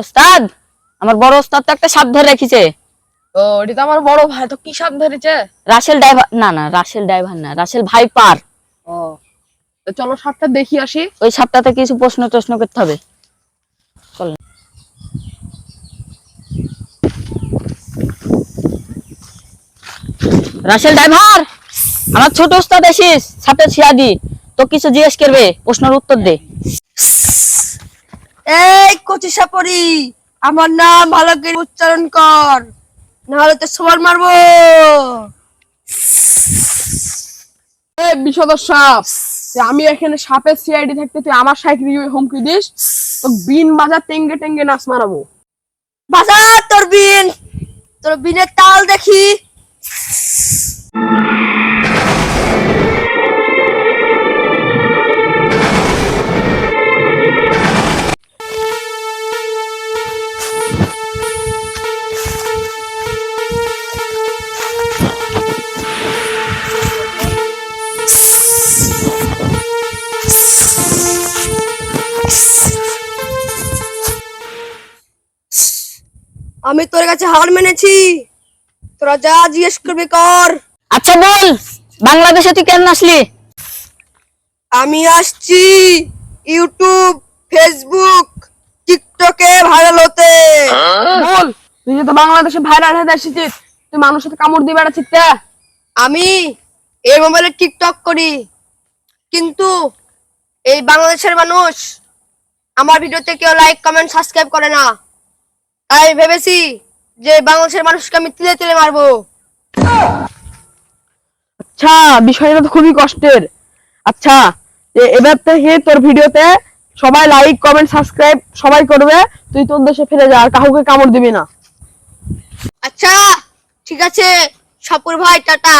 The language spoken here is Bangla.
ওস্তাদ আমার বড় ওস্তাদ তো একটা সাপ ধরে রেখেছে। ও এটা তো আমার বড় ভাই তো কি সাপ ধরেছে? রাসেল ড্রাইভার না না রাসেল ড্রাইভার না রাসেল ভাইপার। ও তো চলো সাপটা দেখি আসি। ওই সাপটাতে কিছু প্রশ্ন টশ্ন করতে হবে। রাসেল ড্রাইভার আমার ছোট ওস্তাদ এসিস সাপের ছিয়াদি তো কিছু জিজ্ঞেস করবে প্রশ্নের উত্তর দে। এই কচি সাপরি আমার নাম ভালো করে উচ্চারণ কর নাহলে তো সবার মারবো। এ বিষধর সাপ যে আমি এখানে সাপের সিআইডি থাকতে তুই আমার সাইকেল হুমকি দিস তো বিন বাজার টেঙ্গে টেঙ্গে নাচ মারাবো। বাজার তোর বিন তোর বিনের তাল দেখি। আমি তোর কাছে হার মেনেছি। তোরা যা জিজ্ঞেস করবি কর। আচ্ছা বল বাংলাদেশে তুই কেন আসলি? আমি আসছি ইউটিউব ফেসবুক টিকটকে ভাইরাল হতে। বল তুই তো বাংলাদেশে ভাইরাল হয়ে এসেছিস তুই মানুষের সাথে কামড় দিয়ে বেড়াচ্ছিস তা? আমি এই মোবাইলে টিকটক করি। কিন্তু এই বাংলাদেশের মানুষ আমার ভিডিওতে কেউ লাইক কমেন্ট সাবস্ক্রাইব করে না। তাই ভেবেছি যে বাংলাদেশের মানুষকে আমি তিলে তিলে মারবো। আচ্ছা বিষয়টা তো খুবই কষ্টের। আচ্ছা এবার থেকে তোর ভিডিওতে সবাই লাইক কমেন্ট সাবস্ক্রাইব সবাই করবে। তুই তোর দেশে ফিরে যা আর কাউকে কামড় দিবি না। আচ্ছা ঠিক আছে সাপুর ভাই টাটা।